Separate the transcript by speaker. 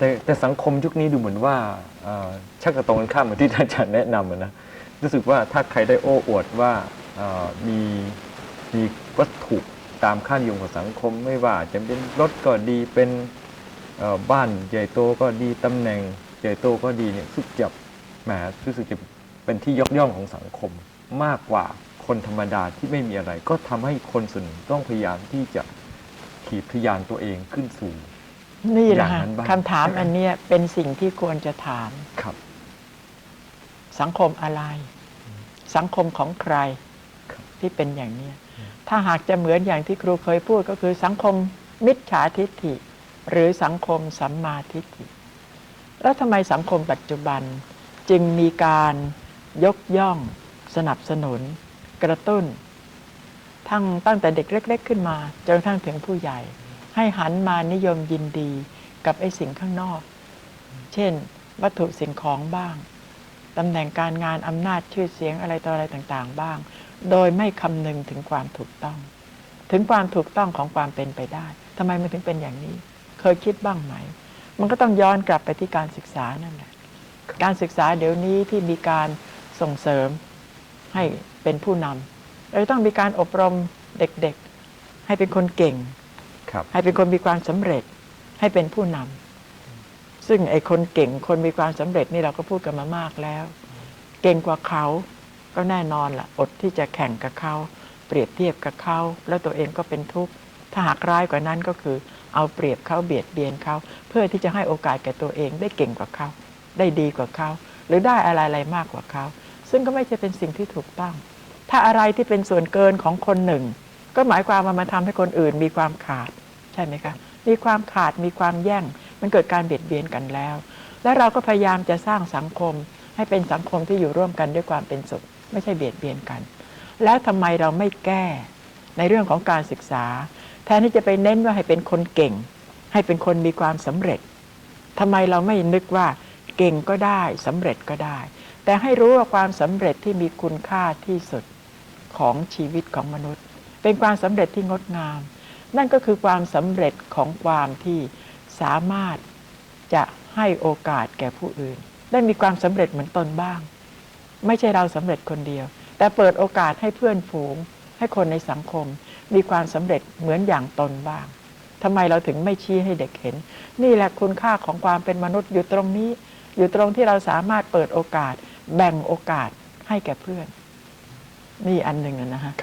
Speaker 1: แต่แต่สังคมยุคนี้ดูเหมือนว่าเอ่อชักกระตรงกันข้ามเหมือนที่ท่านอาจารย์แนะนำอะนะรู้สึกว่าถ้าใครได้โอ้อวดว่าเอ่อมีมีวัตถุตามค่านิยมของสังคมไม่ว่าจะเป็นรถก็ดีเป็นเอ่อบ้านใหญ่โตก็ดีตำแหน่งใหญ่โตก็ดีเนี่ยรู้สึกจะแหมรู้สึกจะเป็นที่ยกย่องของสังคมมากกว่าคนธรรมดาที่ไม่มีอะไร ก็ทำให้คนส่วนหนึ่งต้องพยายามที่จะขีดทะยานตัวเองขึ้นสู่
Speaker 2: นี่แหละ
Speaker 1: อย่าง
Speaker 2: ค่ะ
Speaker 1: นั้นบ้าง
Speaker 2: คำถามอันเนี้ยเป็นสิ่งที่ควรจะถาม
Speaker 1: ครับ
Speaker 2: สังคมอะไร สังคมของใคร
Speaker 1: ครับ
Speaker 2: ที่เป็นอย่างเนี้ยถ้าหากจะเหมือนอย่างที่ครูเคยพูดก็คือสังคมมิจฉาทิฏฐิ หรือสังคมสัมมาทิฏฐิ แล้วทำไมสังคมปัจจุบันจึงมีการยกย่อง สนับสนุน กระตุ้น ทั้งตั้งแต่เด็กเล็ก ๆ ขึ้นมา จนกระทั่งถึงผู้ใหญ่ ให้หันมานิยมยินดีกับไอ้สิ่งข้างนอก เช่น วัตถุสิ่งของบ้างตำแหน่งการงานอำนาจชื่อเสียงอะไรต่ออะไรต่างๆ บ้าง โดยไม่คำนึงถึงความถูกต้อง ถึงความถูกต้องของความเป็นไปได้ทำไมมันถึงเป็นอย่างนี้ เคยคิดบ้างไหม มันก็ต้องย้อนกลับไปที่การศึกษานั่นแหละการศึกษาเดี๋ยวนี้ที่มีการส่งเสริมให้เป็นผู้นำเราต้องมีการอบรมเด็กๆ ให้เป็นคนเก่ง ให้เป็นคนมีความสำเร็จ ให้เป็นผู้นำซึ่งไอ้คนเก่งคนมีความสำเร็จนี่เราก็พูดกันมามากแล้ว เก่งกว่าเขาก็แน่นอนละ่ะ อดที่จะแข่งกับเขาเปรียบเทียบกับเขาแล้วตัวเองก็เป็นทุกข์ถ้าหากร้ายกว่านั้นก็คือ เอาเปรียบเขาเบียดเบียนเขาเพื่อที่จะให้โอกาสแก่ตัวเองได้เก่งกว่าเขาได้ดีกว่าเขาหรือได้อะไรๆมากกว่าเขาซึ่งก็ไม่ใช่เป็นสิ่งที่ถูกต้อง ถ้าอะไรที่เป็นส่วนเกินของคนหนึ่ง ก็หมายความว่ามันทำให้คนอื่นมีความขาด ใช่ไหมคะมีความขาดมีความแย่ง มันเกิดการเบียดเบียนกันแล้ว และเราก็พยายามจะสร้างสังคม ให้เป็นสังคมที่อยู่ร่วมกันด้วยความเป็นสุข ไม่ใช่เบียดเบียนกัน แล้วทำไมเราไม่แก้ในเรื่องของการศึกษา แทนที่จะไปเน้นว่าให้เป็นคนเก่ง ให้เป็นคนมีความสำเร็จทำไมเราไม่นึกว่าเก่งก็ได้สำเร็จก็ได้ แต่ให้รู้ว่าความสำเร็จที่มีคุณค่าที่สุดของชีวิตของมนุษย์ เป็นความสำเร็จที่งดงาม นั่นก็คือความสำเร็จของความที่สามารถจะให้โอกาสแก่ผู้อื่น ได้มีความสำเร็จเหมือนตนบ้าง ไม่ใช่เราสำเร็จคนเดียว แต่เปิดโอกาสให้เพื่อนฝูง ให้คนในสังคม มีความสำเร็จเหมือนอย่างตนบ้างทำไมเราถึงไม่ชี้ให้เด็กเห็น นี่แหละคุณค่าของความเป็นมนุษย์อยู่ตรงนี้ อยู่ตรงที่เราสามารถเปิดโอกาส แบ่งโอกาสให้แก่เพื่อน นี่อันหนึ่งนะฮะ